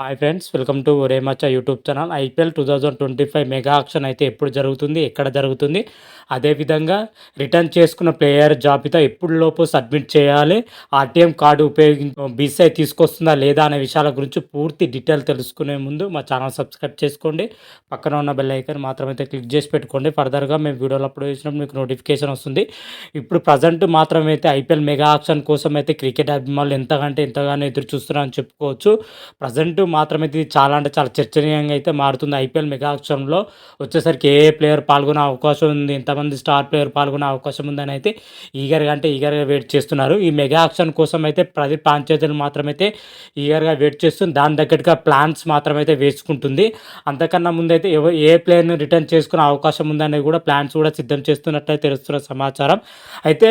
Hi friends welcome to రేమచ్చ YouTube channel IPL two thousand twenty five mega auction అయితే ఎప్పుడు జరుగుతుంది ఎక్కడ జరుగుతుంది? అదేవిధంగా రిటర్న్ చేసుకున్న ప్లేయర్ జాబితా ఎప్పుడు లోపు సబ్మిట్ చేయాలి? ఆర్టీఎం కార్డు ఉపయోగి బీసీఐ తీసుకొస్తుందా లేదా అనే విషయాల గురించి పూర్తి డీటెయిల్ తెలుసుకునే ముందు మా ఛానల్ సబ్స్క్రైబ్ చేసుకోండి. పక్కన ఉన్న బెల్ ఐకన్ మాత్రమైతే క్లిక్ చేసి పెట్టుకోండి. ఫర్దర్గా మేము వీడియోలు అప్లోడ్ చేసినప్పుడు మీకు నోటిఫికేషన్ వస్తుంది. ఇప్పుడు ప్రజెంట్ మాత్రమైతే ఐపీఎల్ మెగా ఆక్షన్ కోసం అయితే క్రికెట్ అభిమానులు ఎంతకంటే ఎంతగానో ఎదురు చూస్తున్నారని చెప్పుకోవచ్చు. ప్రజెంట్ మాత్రమైతే ఇది చాలా అంటే చాలా చర్చనీయంగా అయితే మారుతుంది. ఐపీఎల్ మెగాక్షరంలో వచ్చేసరికి ఏ ప్లేయర్ పాల్గొనే అవకాశం ఉంది? ఎంతమంది స్టార్ ప్లేయర్ పాల్గొనే అవకాశం ఉందని అయితే ఈగర్గా అంటే ఈగర్గా వెయిట్ చేస్తున్నారు. ఈ మెగా ఆక్షన్ కోసం అయితే ప్రతి పంచాయతీలు మాత్రమైతే ఈగర్గా వెయిట్ చేస్తుంది దాని దగ్గరగా ప్లాన్స్ మాత్రమైతే వేసుకుంటుంది. అంతకన్నా ముందైతే ఎవ ఏ ప్లేయర్ని రిటర్న్ చేసుకునే అవకాశం ఉందనేది కూడా ప్లాన్స్ కూడా సిద్ధం చేస్తున్నట్లయితే తెలుస్తున్న సమాచారం. అయితే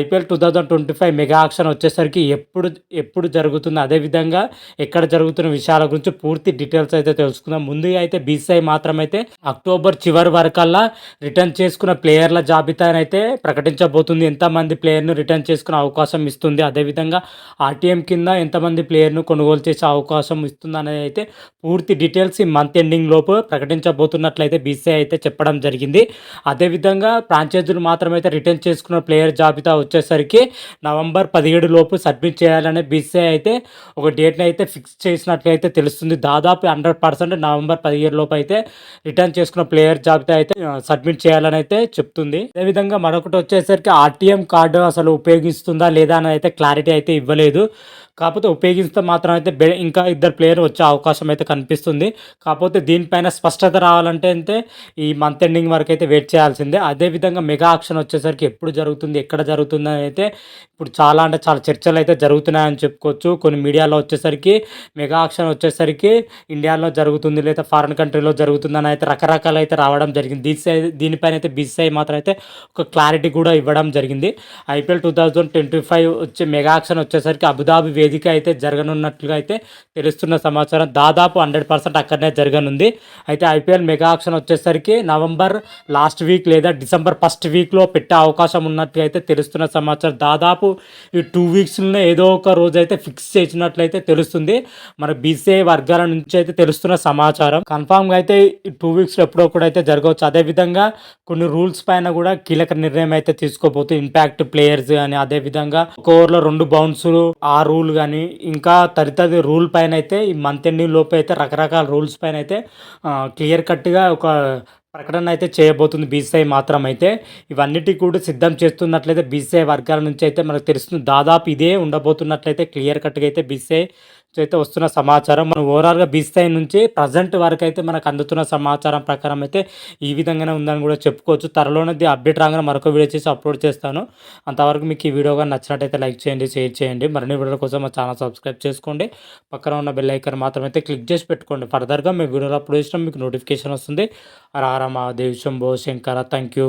IPL two thousand twenty five mega auction వచ్చేసరికి ఎప్పుడు ఎప్పుడు జరుగుతుంది? అదేవిధంగా ఎక్కడ జరుగుతున్న విషయం గురించి పూర్తి డీటెయిల్స్ అయితే తెలుసుకుందాం. ముందుగా అయితే బీసీఐ మాత్రమైతే అక్టోబర్ చివరి వరకల్లా రిటర్న్ చేసుకున్న ప్లేయర్ల జాబితానైతే ప్రకటించబోతుంది. ఎంతమంది ప్లేయర్ను రిటర్న్ చేసుకునే అవకాశం ఇస్తుంది? అదేవిధంగా ఆర్టీఎం కింద ఎంతమంది ప్లేయర్ను కొనుగోలు చేసే అవకాశం ఇస్తుంది అనేది అయితే పూర్తి డీటెయిల్స్ ఈ మంత్ ఎండింగ్ లోపు ప్రకటించబోతున్నట్లయితే బీసీఐ అయితే చెప్పడం జరిగింది. అదేవిధంగా ఫ్రాంచైజీలు మాత్రమైతే రిటర్న్ చేసుకున్న ప్లేయర్ జాబితా వచ్చేసరికి నవంబర్ పదిహేడు లోపు సబ్మిట్ చేయాలనే బీసీఐ అయితే ఒక డేట్ని అయితే ఫిక్స్ చేసినట్లయితే అయితే తెలుస్తుంది. దాదాపు హండ్రెడ్ పర్సెంట్ నవంబర్ పదిహేడు లోపు అయితే రిటర్న్ చేసుకున్న ప్లేయర్ జాబితా అయితే సబ్మిట్ చేయాలని అయితే చెప్తుంది. అదేవిధంగా మరొకటి వచ్చేసరికి ఆర్టీఎం కార్డు అసలు ఉపయోగిస్తుందా లేదా అని అయితే క్లారిటీ అయితే ఇవ్వలేదు. కాకపోతే ఉపయోగిస్తే మాత్రం అయితే ఇంకా ఇద్దరు ప్లేయర్ వచ్చే అవకాశం అయితే కనిపిస్తుంది. కాకపోతే దీనిపైన స్పష్టత రావాలంటే అయితే ఈ మంత్ ఎండింగ్ వరకు అయితే వెయిట్ చేయాల్సిందే. అదేవిధంగా మెగా ఆక్షన్ వచ్చేసరికి ఎప్పుడు జరుగుతుంది ఎక్కడ జరుగుతుంది అయితే ఇప్పుడు చాలా అంటే చాలా చర్చలు అయితే జరుగుతున్నాయని చెప్పుకోవచ్చు. కొన్ని మీడియాలో వచ్చేసరికి మెగా ఆక్షన్ వచ్చేసరికి ఇండియాలో జరుగుతుంది లేదా ఫారిన్ కంట్రీలో జరుగుతుందని అయితే రకరకాలు అయితే రావడం జరిగింది. దీనిపై దీనిపైన అయితే బీసీఐ మాత్రం అయితే ఒక క్లారిటీ కూడా ఇవ్వడం జరిగింది. IPL two thousand twenty five వచ్చే మెగా ఆక్షన్ వచ్చేసరికి అబుదాబి వేదిక అయితే జరగనున్నట్లుగా అయితే తెలుస్తున్న సమాచారం. దాదాపు హండ్రెడ్ పర్సెంట్ అక్కడనే జరగనుంది. అయితే ఐపీఎల్ మెగా ఆక్షన్ వచ్చేసరికి నవంబర్ లాస్ట్ వీక్ లేదా డిసెంబర్ ఫస్ట్ వీక్లో పెట్టే అవకాశం ఉన్నట్టుగా అయితే తెలుస్తున్న సమాచారం. దాదాపు ఈ టూ వీక్స్లోనే ఏదో ఒక రోజు అయితే ఫిక్స్ చేసినట్లయితే తెలుస్తుంది. మన బీసీఐ వర్గాల నుంచి అయితే తెలుస్తున్న సమాచారం. కన్ఫామ్గా అయితే ఈ టూ వీక్స్ ఎప్పుడో కూడా అయితే జరగవచ్చు. అదేవిధంగా కొన్ని రూల్స్ పైన కూడా కీలక నిర్ణయం అయితే తీసుకోబోతుంది ఇంపాక్ట్ ప్లేయర్స్ కానీ అదేవిధంగా ఒక ఓవర్లో రెండు బౌన్సులు ఆ రూల్ కానీ ఇంకా తదితర రూల్ పైన అయితే ఈ మంత్ ఎండింగ్ లోపు అయితే రకరకాల రూల్స్ పైన అయితే క్లియర్ కట్గా ఒక ప్రకటన అయితే చేయబోతుంది బీసీఐ మాత్రం అయితే. ఇవన్నిటికి కూడా సిద్ధం చేస్తున్నట్లయితే బీసీఐ వర్గాల నుంచి అయితే మనకు తెలుస్తుంది. దాదాపు ఇదే ఉండబోతున్నట్లయితే క్లియర్ కట్గా అయితే బీసీఐ అయితే వస్తున్న సమాచారం మనం ఓవరాల్గా బీసీఐ నుంచి ప్రజెంట్ వరకు అయితే మనకు అందుతున్న సమాచారం ప్రకారం అయితే ఈ విధంగానే ఉందని కూడా చెప్పుకోవచ్చు. త్వరలోనే అప్డేట్ రాగానే మరొక వీడియో చేసి అప్లోడ్ చేస్తాను. అంతవరకు మీకు ఈ వీడియో కానీ నచ్చినట్టయితే లైక్ చేయండి షేర్ చేయండి. మరిన్ని వీడియోల కోసం మా ఛానల్ సబ్స్క్రైబ్ చేసుకోండి. పక్కన ఉన్న బెల్ ఐకన్ మాత్రం అయితే క్లిక్ చేసి పెట్టుకోండి. ఫర్దర్గా మీ వీడియోలో అప్లోడ్ చేసినా మీకు నోటిఫికేషన్ వస్తుంది. రారా మా దేవ్ శంభో శంకర. Thank you.